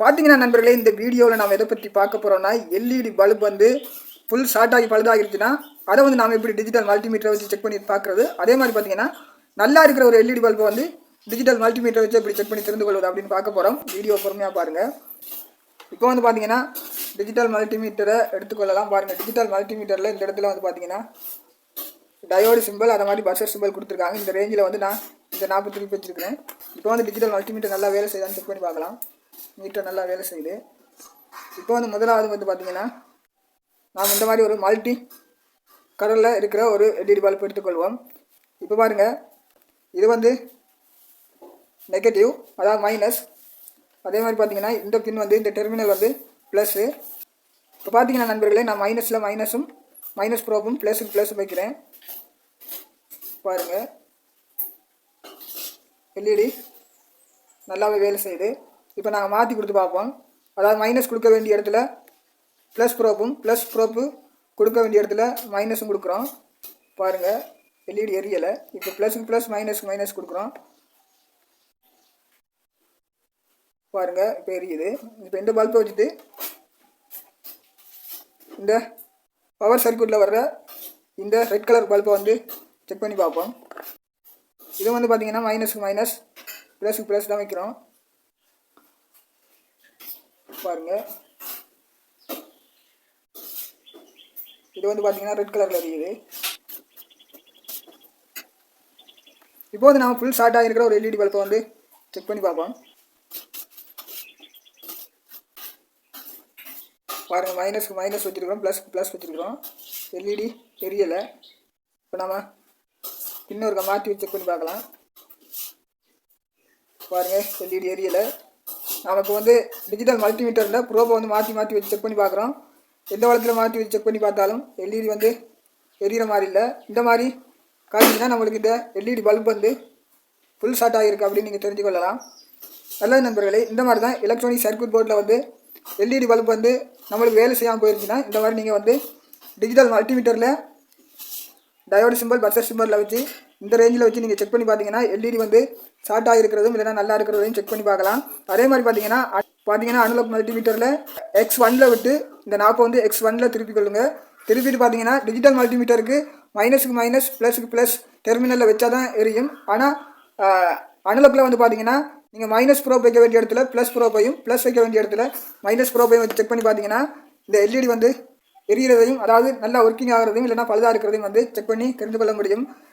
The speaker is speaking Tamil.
பார்த்தீங்கன்னா நண்பர்களே இந்த வீடியோவில் நாம் எதை பற்றி பார்க்க போகிறோம்னா எல்இடி பல்ப் வந்து ஃபுல் ஷார்ட் ஆகி பழுதாகிருச்சுன்னா அதை வந்து நாம் எப்படி டிஜிட்டல் மல்டிமீட்டரை வச்சு செக் பண்ணி பார்க்குறது? அதே மாதிரி பார்த்தீங்கன்னா நல்லா இருக்கிற ஒரு எல்இடி பல்பை வந்து டிஜிட்டல் மல்டிமீட்டரை வச்சு எப்படி செக் பண்ணி தெரிந்து கொள்வது அப்படின்னு பார்க்க போகிறோம் வீடியோ பொறுமையாக பாருங்கள் இப்போ வந்து பார்த்தீங்கன்னா டிஜிட்டல் மல்டிமீட்டரை எடுத்துக்கொள்ளலாம் பாருங்கள் டிஜிட்டல் மல்டிமீட்டரில் இந்த இடத்துல வந்து பார்த்தீங்கன்னா டயோடு சிம்பிள் அதை மாதிரி பஸ்ஸர் சிம்பிள் கொடுத்துருக்காங்க. இந்த ரேஞ்சில் வந்து நான் இந்த நாற்பத்தி வச்சுருக்கேன் இப்போ வந்து டிஜிட்டல் மல்டிமீட்டர் நல்லா வேலை செய்யலாம்னு செக் பண்ணி பார்க்கலாம். நீட்டாக நல்லா வேலை செய்யுது இப்போ வந்து முதலாவது வந்து பார்த்தீங்கன்னா நாம் இந்த மாதிரி ஒரு மல்டி கலரில் இருக்கிற ஒரு எல்இடி பல்ப் எடுத்துக்கொள்வோம். இப்போ பாருங்கள் இது வந்து நெகட்டிவ் அதாவது மைனஸ் அதே மாதிரி பார்த்தீங்கன்னா இந்த பின் வந்து இந்த டெர்மினல் வந்து ப்ளஸ்ஸு இப்போ பார்த்தீங்கன்னா நண்பர்களே நான் மைனஸில் மைனஸும் மைனஸ் ப்ரோப்பும் ப்ளஸுக்கு ப்ளஸ் வைக்கிறேன். பாருங்கள் எல்இடி நல்லாவே வேலை செய்யுது. இப்போ நாங்கள் மாற்றி கொடுத்து பார்ப்போம். அதாவது மைனஸ் கொடுக்க வேண்டிய இடத்துல ப்ளஸ் ப்ரோப்பும் ப்ளஸ் ப்ரோப்பு கொடுக்க வேண்டிய இடத்துல மைனஸும் கொடுக்குறோம். பாருங்கள் எல்இடி எரியலை. இப்போ ப்ளஸுக்கு ப்ளஸ் மைனஸ்க்கு மைனஸ் கொடுக்குறோம். பாருங்கள் இப்போ எரியுது. இப்போ இந்த பல்பை வச்சுட்டு இந்த பவர் சர்க்யூட்டில் வர்ற இந்த ரெட் கலர் பல்பை வந்து செக் பண்ணி பார்ப்போம். இது வந்து பார்த்தீங்கன்னா மைனஸுக்கு மைனஸ் ப்ளஸுக்கு ப்ளஸ் தான் வைக்கிறோம். பாருங்கள் இது வந்து பார்த்தீங்கன்னா ரெட் கலரில் இருக்குது. இப்போ வந்து நம்ம ஃபுல் ஷார்ட் ஆகிருக்கிற ஒரு எல்இடி பல்பை வந்து செக் பண்ணி பார்ப்போம். பாருங்கள் மைனஸ் மைனஸ் வச்சுருக்கிறோம் ப்ளஸ் ப்ளஸ் வச்சுருக்கிறோம். எல்இடி எரியலை இப்போ நம்ம இன்னொருக்க மாற்றி செக் பண்ணி பார்க்கலாம். பாருங்கள் எல்இடி எரியலை. நமக்கு வந்து டிஜிட்டல் மல்டிமீட்டரில் ப்ரோபை வந்து மாற்றி மாற்றி வச்சு செக் பண்ணி பார்க்குறோம். எந்த வளத்தில் மாற்றி வச்சு செக் பண்ணி பார்த்தாலும் எல்இடி வந்து எரியிற மாதிரி இல்லை. இந்த மாதிரி காட்டிங்கன்னா நம்மளுக்கு இந்த எல்இடி பல்ப் வந்து ஃபுல் ஷார்ட் ஆகிருக்கு அப்படின்னு நீங்கள் தெரிஞ்சுக்கொள்ளலாம் நல்லது நண்பர்களே இந்த மாதிரி தான் எலக்ட்ரானிக் சர்க்கியூட் போர்டில் வந்து எல்இடி பல்ப் வந்து நம்மளுக்கு வேலை செய்யாமல் போயிருச்சுன்னா இந்த மாதிரி நீங்கள் வந்து டிஜிட்டல் மல்டிமீட்டரில் டயோடு சிம்பிள் பஸ்ஸர் சிம்பிளில் வச்சு இந்த ரேஞ்சில் வச்சு நீங்கள் செக் பண்ணி பார்த்தீங்கன்னா எல்இடி வந்து ஷார்ட் ஆகிருக்கிறதும் இல்லைனா நல்லா இருக்கிறதையும் செக் பண்ணி பார்க்கலாம். அதே மாதிரி பார்த்தீங்கன்னா பார்த்தீங்கன்னா அனலாக் மல்டிமீட்டரில் எக்ஸ் ஒனில் விட்டு இந்த நாப்பை வந்து எக்ஸ் ஒனில் திருப்பி கொள்ளுங்க. திருப்பிட்டு பார்த்தீங்கன்னா டிஜிட்டல் மல்டிமீட்டருக்கு மைனஸுக்கு மைனஸ் ப்ளஸுக்கு ப்ளஸ் டெர்மினலில் வச்சா தான் எரியும். ஆனால் அனலாக்கில் வந்து பார்த்தீங்கன்னா நீங்கள் மைனஸ் ப்ரோப் வைக்க வேண்டிய இடத்துல ப்ளஸ் ப்ரோப்பையும் ப்ளஸ் வைக்க வேண்டிய இடத்துல மைனஸ் ப்ரோப்பையும் வந்து செக் பண்ணி பார்த்தீங்கன்னா இந்த எல்இடி வந்து எரியறதையும் அதாவது நல்லா ஒர்க்கிங் ஆகிறதையும் இல்லைனா பழுதாக இருக்கிறதையும் வந்து செக் பண்ணி தெரிந்து கொள்ள முடியும்.